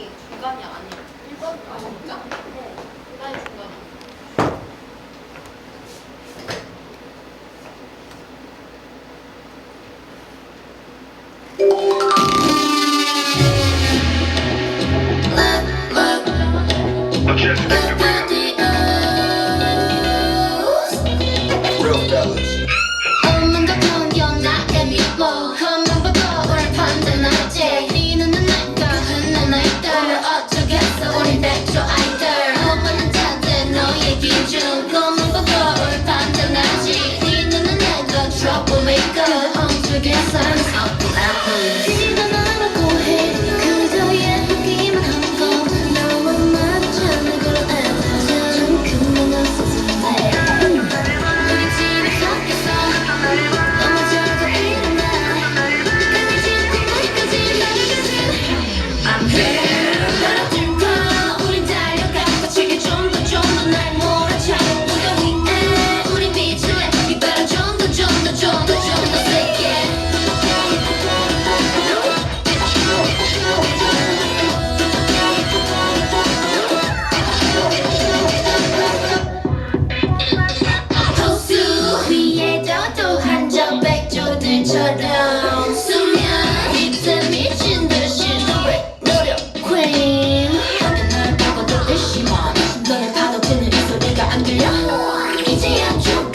1번이 중간이 아니야. 1번 아 진짜? 어. 중간이. Objective. 남기지 않죠.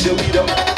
cheerleader.